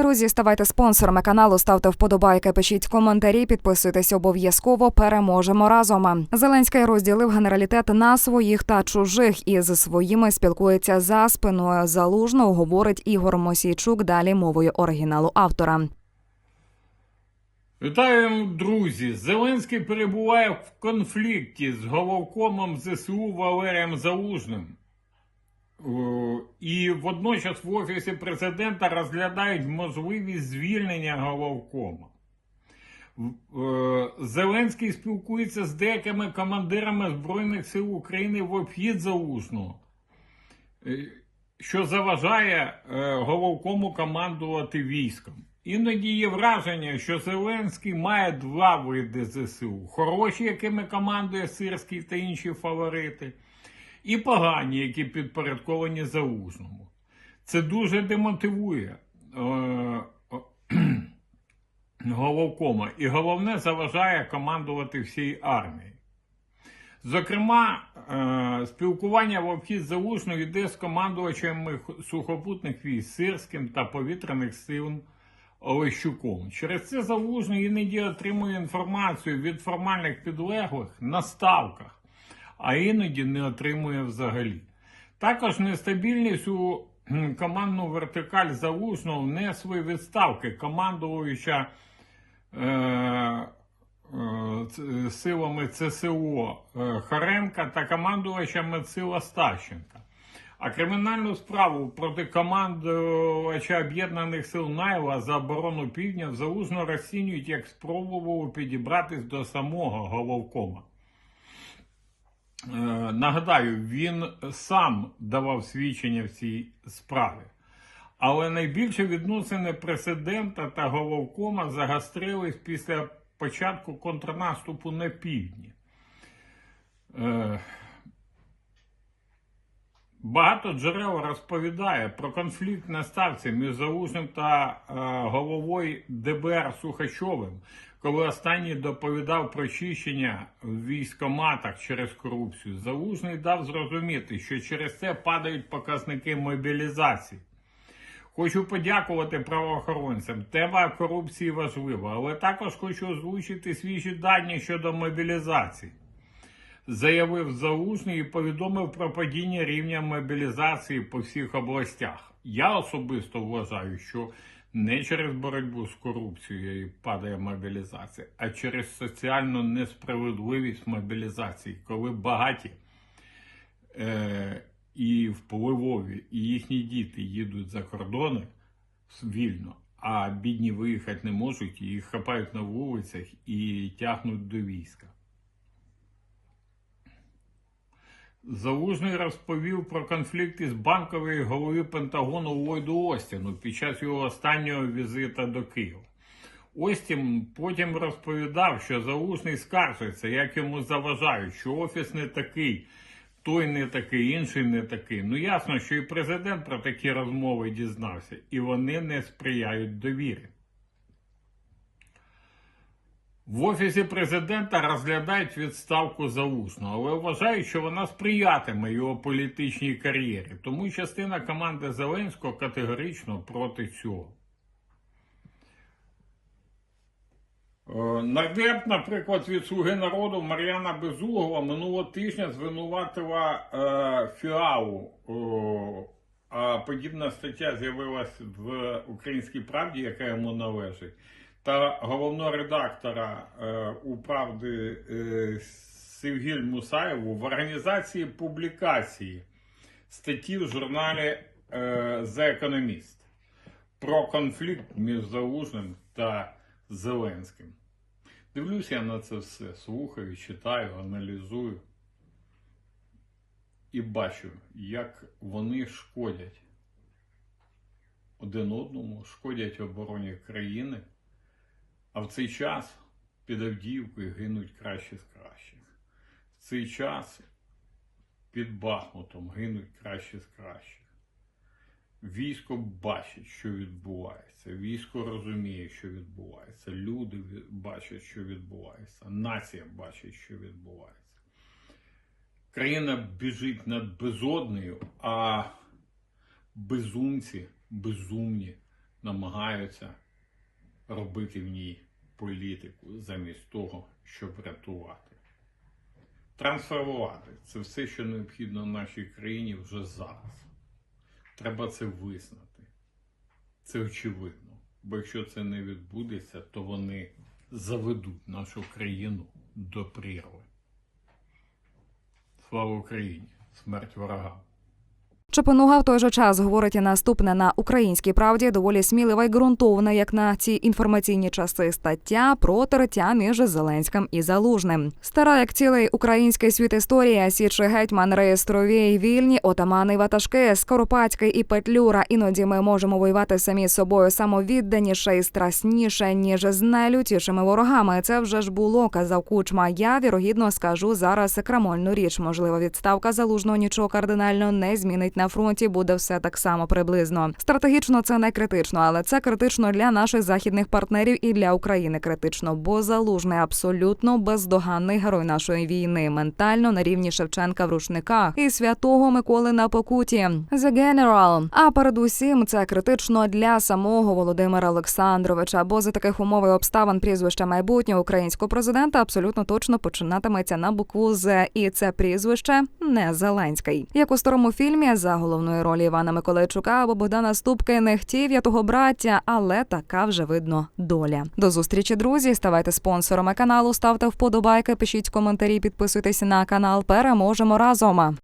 Друзі, ставайте спонсорами каналу, ставте вподобайки, пишіть коментарі, підписуйтесь обов'язково. Переможемо разом. Зеленський розділив генералітет на своїх та чужих і з своїми спілкується за спиною залужного. Говорить Ігор Мосійчук. Далі мовою оригіналу автора. Вітаю, друзі! Зеленський перебуває в конфлікті з головкомом ЗСУ Валерієм Залужним. О, І водночас в Офісі президента розглядають можливість звільнення головкома. Е, Зеленський спілкується з деякими командирами Збройних сил України в обхід Залужного, е, що заважає е, головкому командувати військом. Іноді є враження, що Зеленський має два види ЗСУ: хороші, якими командує Сирський та інші фаворити, і погані, які підпорядковані Залужному. Це дуже демотивує е, головкома, і головне заважає командувати всією армією. Зокрема, е, спілкування в обхід залужно йде з командувачами сухопутних військ Сирським та повітряних сил Олещуком. Через це залужний іноді отримує інформацію від формальних підлеглих на ставках, а іноді не отримує взагалі. Також нестабільність у командну вертикаль залужного внесли відставки командуюча е, е, силами ЦСО е, Харенка та командувача Медсила Стащенка. А кримінальну справу проти командувача Об'єднаних сил Найла за оборону півдня залужно розцінюють як спробував підібратись до самого головкома. Е, Нагадаю, він сам давав свідчення в цій справі. Але найбільше відносини президента та головкома загострились після початку контрнаступу на півдні. Е, Багато джерел розповідає про конфлікт на ставці між Залужним та е, головою ДБР Сухачовим, коли останній доповідав про чищення в військоматах через корупцію. Залужний дав зрозуміти, що через це падають показники мобілізації. Хочу подякувати правоохоронцям. Тема корупції важлива, але також хочу озвучити свіжі дані щодо мобілізації заявив Залужний і повідомив про падіння рівня мобілізації по всіх областях. Я особисто вважаю, що не через боротьбу з корупцією падає мобілізація, а через соціальну несправедливість мобілізації, коли багаті е, і впливові, і їхні діти їдуть за кордони вільно, а бідні виїхати не можуть, їх хапають на вулицях і тягнуть до війська. Залужний розповів про конфлікт із банкової голови Пентагону Ллойду Остіну під час його останнього візита до Києва. Остін потім розповідав, що Залужний скаржиться, як йому заважають, що офіс не такий, той не такий, інший не такий. Ну ясно, що і президент про такі розмови дізнався, і вони не сприяють довірі. В офісі президента розглядають відставку залужного, але вважають, що вона сприятиме його політичній кар'єрі. Тому частина команди Зеленського категорично проти цього. Е, Нардеп, наприклад, від Слуги народу Мар'яна Безугова минулого тижня звинуватила е, ФІАУ. О, а подібна стаття з'явилась в Українській правді, яка йому належить та головного редактора е, у правди е, Севгіль Мусаєву в організації публікації статті в журналі е, The Economist про конфлікт між Залужним та Зеленським. Дивлюся я на це все, слухаю, читаю, аналізую і бачу, як вони шкодять один одному, шкодять обороні країни. А в цей час під Авдіївкою гинуть кращі з кращих. В цей час під Бахмутом гинуть кращі з кращих. Військо бачить, що відбувається. Військо розуміє, що відбувається. Люди бачать, що відбувається. Нація бачить, що відбувається. Країна біжить над безоднею, а безумці, безумні намагаються робити в ній політику замість того, щоб рятувати. Трансформувати це все, що необхідно нашій країні вже зараз. Треба це визнати. Це очевидно. Бо якщо це не відбудеться, то вони заведуть нашу країну до прірви. Слава Україні! Смерть ворогам! Чепонуга в той же час говорить і наступне на українській правді доволі смілива й ґрунтовна, як на ці інформаційні часи стаття про тертя між Зеленським і Залужним. Стара як цілий український світ історія, січі гетьман, реєстрові й вільні, отамани ватажки, Скоропадський і Петлюра. Іноді ми можемо воювати самі з собою самовідданіше і страсніше, ніж з найлютішими ворогами. Це вже ж було, казав Кучма. Я вірогідно скажу зараз крамольну річ. Можливо, відставка залужного нічого кардинально не змінить на фронті. Буде все так само приблизно. Стратегічно це не критично, але це критично для наших західних партнерів і для України критично, бо залужний абсолютно бездоганний герой нашої війни, ментально на рівні Шевченка в рушниках і святого Миколи на покуті. The General. А передусім це критично для самого Володимира Олександровича, бо за таких умов і обставин прізвище майбутнього українського президента абсолютно точно починатиметься на букву З, і це прізвище не Зеленський. Як у старому фільмі за головної ролі Івана Миколайчука або Богдана Ступки не хотів я того браття, але така вже видно доля. До зустрічі, друзі. Ставайте спонсорами каналу, ставте вподобайки, пишіть коментарі, підписуйтесь на канал. Переможемо разом.